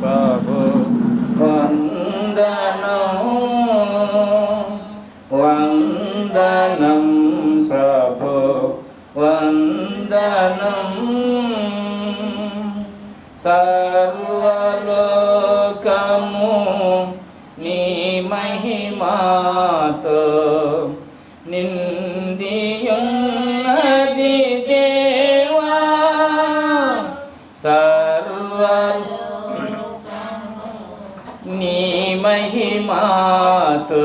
ప్రభు వందనం వందనం ప్రభు వందనం. సర్వలోకము నీ మహిమాతో నీ మహిమాతో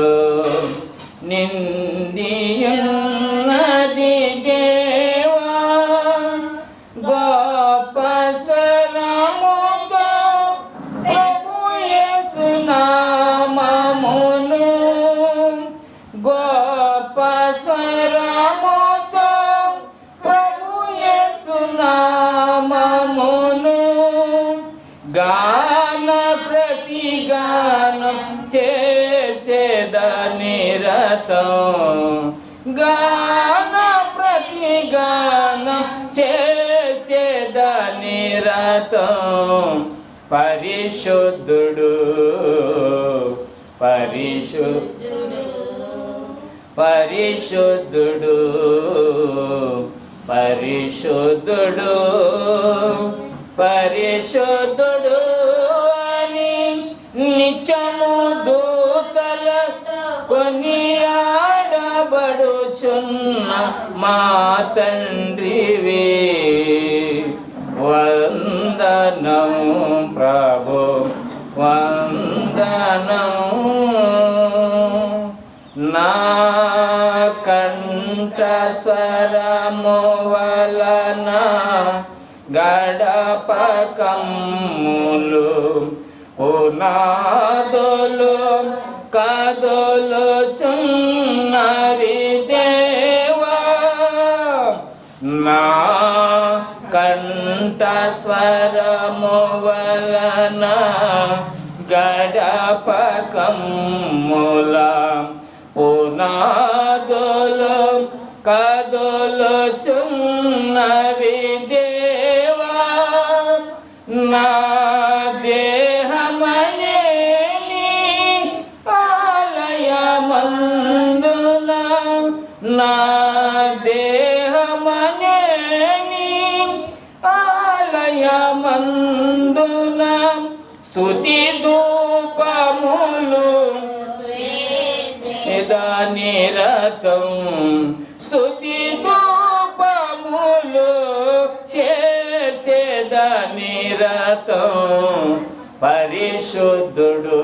నిందియున్నది దేవా గొప్ప స్వరముతో ప్రభు యేసు నామమును గొప్ప స్వరముతో ప్రభు యేసు నామమును గానం చేసేదని రతం గాన ప్రతి గానం చేసేదని రతం పరిశుద్ధుడు పరిశుద్ధుడు పరిశుద్ధుడు పరిశుద్ధుడు పరిశుద్ధుడు. నిత్యము దూతల కొని ఆడబడుచున్న మా తండ్రివే. వందనము ప్రభు వందనము. నా కంఠ స్వరము వలన గడప పునాదులు కదులు చున్నవి దేవా. నా కంఠ స్వరము వలన గడప కమ్ముల పునాదులు కదులు చున్నవి దేవా. నా ఆలయమందున నా దేహమనే ఆలయమందున స్తుతి ధూపములు. దాని రథం స్తుతి ధూపములు చేసేదాని రథం పరిశుద్ధుడు.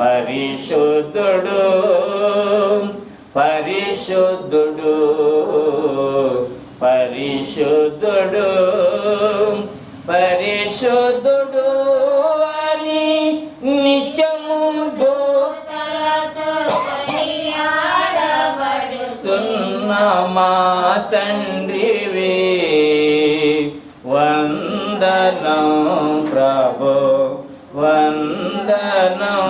పరిశుద్ధుడు పరిశుద్ధుడు పరిశుద్ధుడు పరిశుద్ధుడు అని నిత్యము సున్న మా తండ్రివి. వందనం ప్రభు వందనం